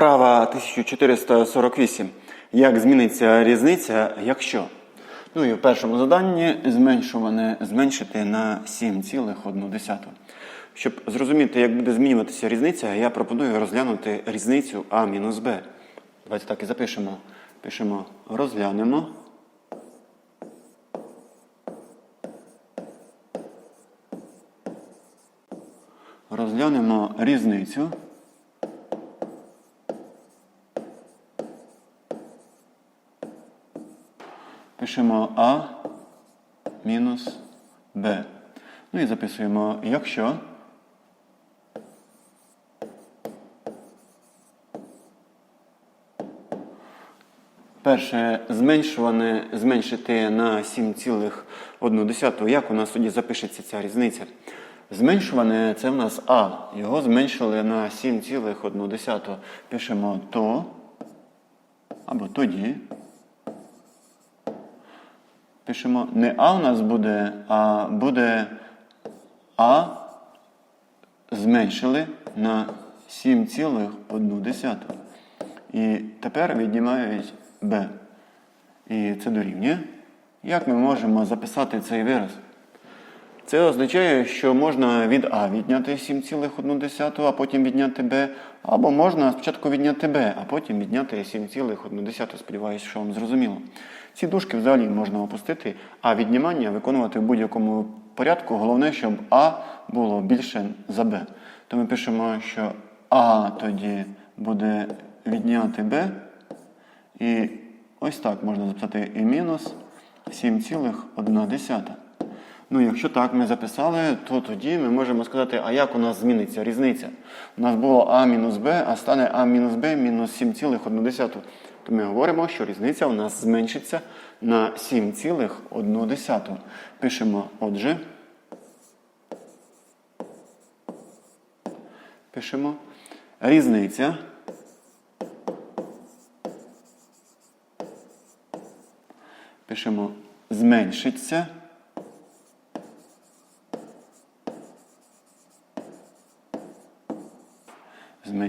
Вправа 1448. Як зміниться різниця, якщо? Ну і в першому заданні зменшуване зменшити на 7,1. Щоб зрозуміти, як буде змінюватися різниця, я пропоную розглянути різницю А мінус Б. Давайте так і запишемо. Пишемо розглянемо. Розглянемо різницю. Пишемо А мінус Б. Ну і записуємо, якщо перше зменшуване зменшити на 7,1. Як у нас тоді запишеться ця різниця? Зменшуване це в нас А. Його зменшили на 7,1. Пишемо то або тоді. Пишемо не А у нас буде, а буде А зменшили на 7,1. І тепер віднімають Б. І це дорівнює. Як ми можемо записати цей вираз? Це означає, що можна від А відняти 7,1, а потім відняти Б. Або можна спочатку відняти Б, а потім відняти 7,1. Сподіваюся, що вам зрозуміло. Ці дужки взагалі можна опустити, а віднімання виконувати в будь-якому порядку. Головне, щоб А було більше за Б. То ми пишемо, що А тоді буде відняти Б. І ось так можна записати і мінус 7,1. Ну, якщо так ми записали, то тоді ми можемо сказати, а як у нас зміниться різниця? У нас було А мінус Б, а стане А мінус Б мінус 7,1. То ми говоримо, що різниця у нас зменшиться на 7,1. Пишемо, отже. Пишемо різниця. Пишемо зменшиться.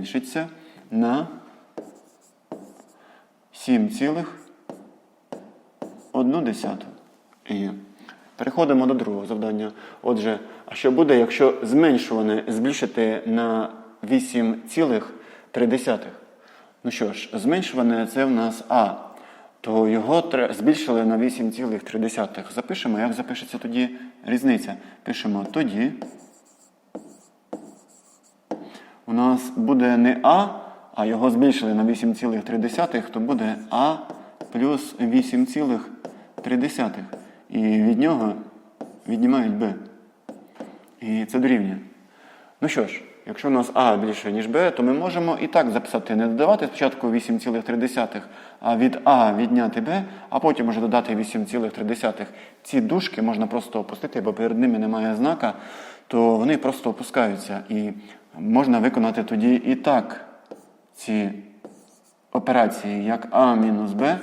Зменшиться на 7,1. І переходимо до другого завдання. Отже, а що буде, якщо зменшуване збільшити на 8,3? Ну що ж, зменшуване це в нас А. То його збільшили на 8,3. Запишемо, як запишеться тоді різниця. Пишемо тоді. У нас буде не А, а його збільшили на 8,3, то буде А плюс 8,3. І від нього віднімають Б. І це дорівнює. Ну що ж, якщо у нас А більше, ніж Б, то ми можемо і так записати, не додавати спочатку 8,3, а від А відняти Б, а потім вже додати 8,3. Ці дужки можна просто опустити, бо перед ними немає знака, то вони просто опускаються. І можна виконати тоді і так ці операції, як А мінус Б,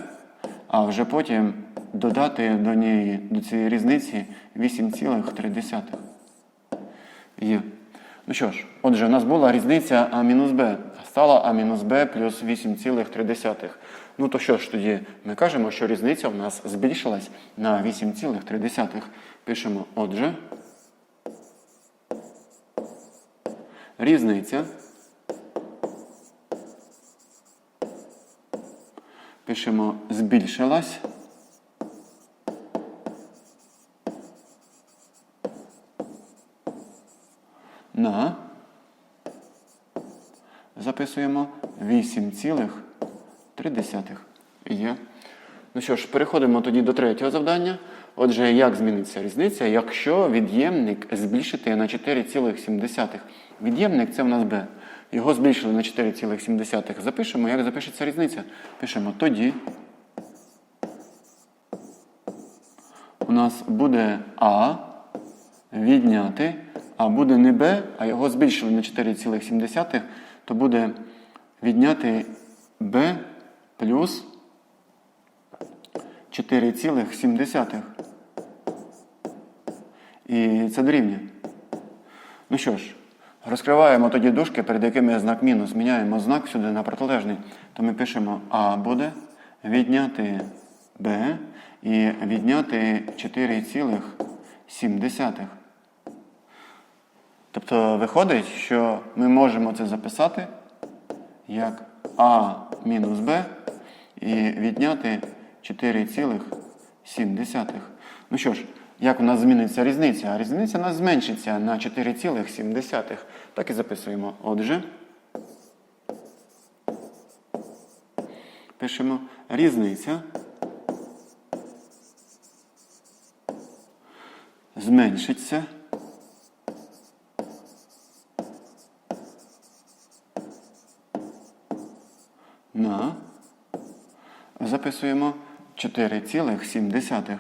а вже потім додати до неї, до цієї різниці 8,3. Є. Ну що ж, отже, у нас була різниця А мінус Б. Стала А мінус Б плюс 8,3. Ну то що ж тоді? Ми кажемо, що різниця у нас збільшилась на 8,3. Пишемо, отже. Різниця. Пишемо збільшилась. На. Записуємо 8,3. Є. Ну що ж, переходимо тоді до третього завдання. Отже, як зміниться різниця, якщо від'ємник збільшити на 4,7? Від'ємник це в нас b. Його збільшили на 4,7. Запишемо, як запишеться різниця. Пишемо тоді. У нас буде А відняти, а буде не Б, а його збільшили на 4,7, то буде відняти Б плюс 4,7. І це дорівнює. Ну що ж, Розкриваємо тоді дужки, перед якими знак мінус. Міняємо знак сюди на протилежний. То ми пишемо А буде відняти Б і відняти 4,7. Тобто виходить, що ми можемо це записати як А мінус Б і відняти 4,7. Ну що ж, як у нас зміниться різниця? Різниця у нас зменшиться на 4,7. Так і записуємо. Отже, пишемо різниця зменшиться на записуємо 4,7.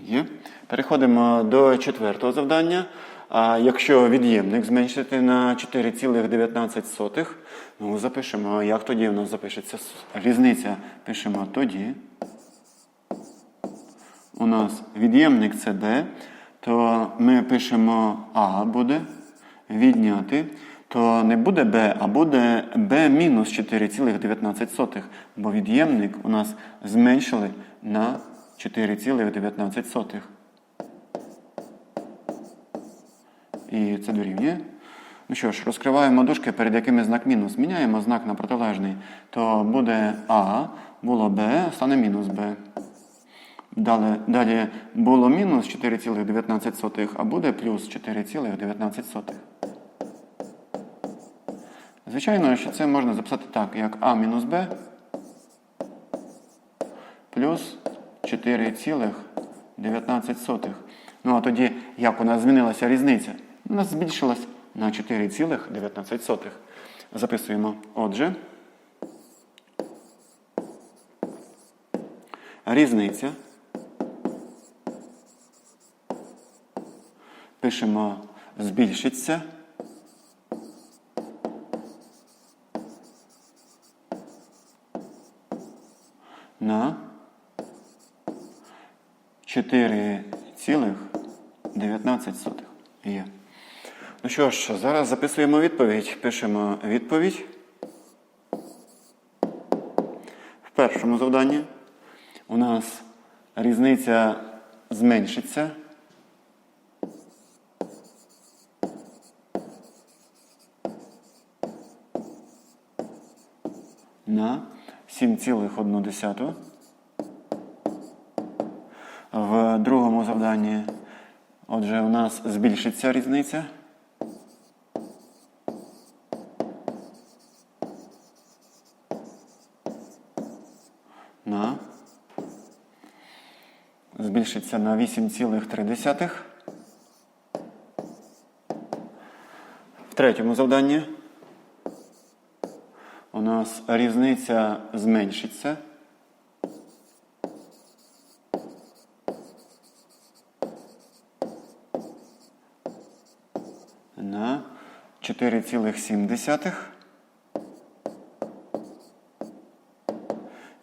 Є. Переходимо до четвертого завдання. А якщо від'ємник зменшити на 4,19, ну запишемо, як тоді у нас запишеться різниця. Пишемо тоді. У нас від'ємник це d, то ми пишемо А буде відняти, то не буде b, а буде b мінус 4,19, бо від'ємник у нас зменшили на 4,19. І це дорівнює. Ну що ж, розкриваємо дужки, перед якими знак мінус. Міняємо знак на протилежний. То буде А, було Б, стане мінус Б. Далі, далі було мінус 4,19, а буде плюс 4,19. Звичайно, що це можна записати так, як А мінус Б плюс 4,19. Ну а тоді, як у нас змінилася різниця? Нас збільшилась на 4,19. Записуємо. Отже, різниця. Пишемо збільшиться. На 4,19 є. Ну що ж, зараз записуємо відповідь. Пишемо відповідь. В першому завданні у нас різниця зменшиться. На 7,1. В другому завданні, отже, у нас збільшиться різниця. На збільшиться на 8,3. В третьому завданні у нас різниця зменшиться. на 4,7.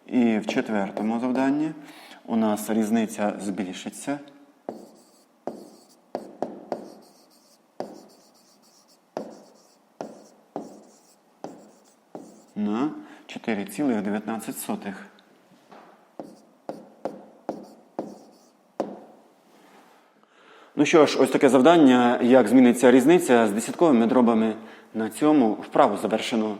І в четвертому завданні у нас різниця збільшиться. На 4,19. Ну що ж, ось таке завдання, як зміниться різниця з десятковими дробами. На цьому вправу завершено.